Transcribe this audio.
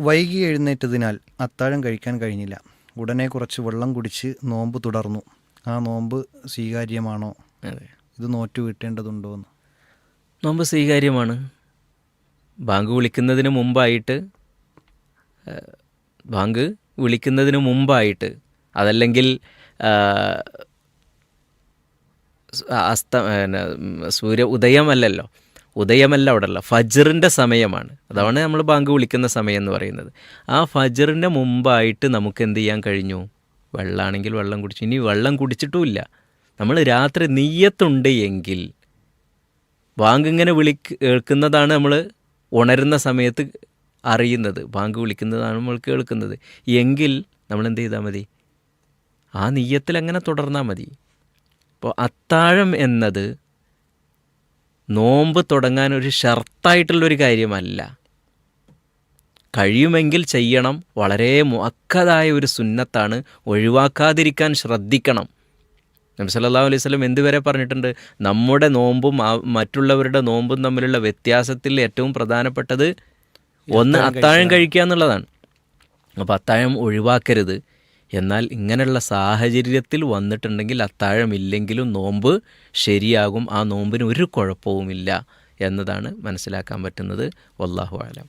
വൈകി എഴുന്നേറ്റതിനാൽ അത്താഴം കഴിക്കാൻ കഴിഞ്ഞില്ല. ഉടനെ കുറച്ച് വെള്ളം കുടിച്ച് നോമ്പ് തുടർന്നു. ആ നോമ്പ് സ്വീകാര്യമാണോ? ഇത് നോറ്റു വീട്ടേണ്ടതുണ്ടോ എന്ന് നോമ്പ് സ്വീകാര്യമാണ്. ബാങ്ക് വിളിക്കുന്നതിന് മുമ്പായിട്ട് ബാങ്ക് വിളിക്കുന്നതിന് മുമ്പായിട്ട് അതല്ലെങ്കിൽ അസ്ത സൂര്യ ഉദയമല്ലല്ലോ ഉദയമല്ല അവിടെ അല്ല ഫജറിന്റെ സമയമാണ്. അതാണ് നമ്മൾ ബാങ്ക് വിളിക്കുന്ന സമയം എന്ന് പറയുന്നത്. ആ ഫജറിന്റെ മുമ്പായിട്ട് നമുക്ക് എന്ത് ചെയ്യാൻ കഴിഞ്ഞു? വെള്ളമാണെങ്കിൽ വെള്ളം കുടിച്ചു. ഇനി വെള്ളം കുടിച്ചിട്ടുമില്ല. നമ്മൾ രാത്രി നെയ്യത്തുണ്ട് എങ്കിൽ ബാങ്ക് ഇങ്ങനെ വിളി കേൾക്കുന്നതാണ് നമ്മൾ ഉണരുന്ന സമയത്ത് അറിയുന്നത്. ബാങ്ക് വിളിക്കുന്നതാണ് നമ്മൾ കേൾക്കുന്നത്. എങ്കിൽ നമ്മൾ എന്ത് ചെയ്താൽ മതി? ആ നെയ്യത്തിൽ അങ്ങനെ തുടർന്നാൽ മതി. അപ്പോൾ അത്താഴം എന്നത് നോമ്പ് തുടങ്ങാൻ ഒരു ഷർത്തായിട്ടുള്ളൊരു കാര്യമല്ല. കഴിയുമെങ്കിൽ ചെയ്യണം. വളരെ മുഅക്കതായ ഒരു സുന്നത്താണ്. ഒഴിവാക്കാതിരിക്കാൻ ശ്രദ്ധിക്കണം. നബി സല്ലാ അലൈഹി സ്വലം എന്തുവരെ പറഞ്ഞിട്ടുണ്ട്? നമ്മുടെ നോമ്പും മറ്റുള്ളവരുടെ നോമ്പും തമ്മിലുള്ള വ്യത്യാസത്തിൽ ഏറ്റവും പ്രധാനപ്പെട്ടത് ഒന്ന് അത്താഴം കഴിക്കുക എന്നുള്ളതാണ്. അപ്പോൾ അത്താഴം ഒഴിവാക്കരുത്. എന്നാൽ ഇങ്ങനെയുള്ള സാഹചര്യത്തിൽ വന്നിട്ടുണ്ടെങ്കിൽ അത്താഴം ഇല്ലെങ്കിലും നോമ്പ് ശരിയാകും ആ നോമ്പിന് ഒരു കുഴപ്പവുമില്ല എന്നതാണ് മനസ്സിലാക്കാൻ പറ്റുന്നത്. വല്ലാഹു ആലം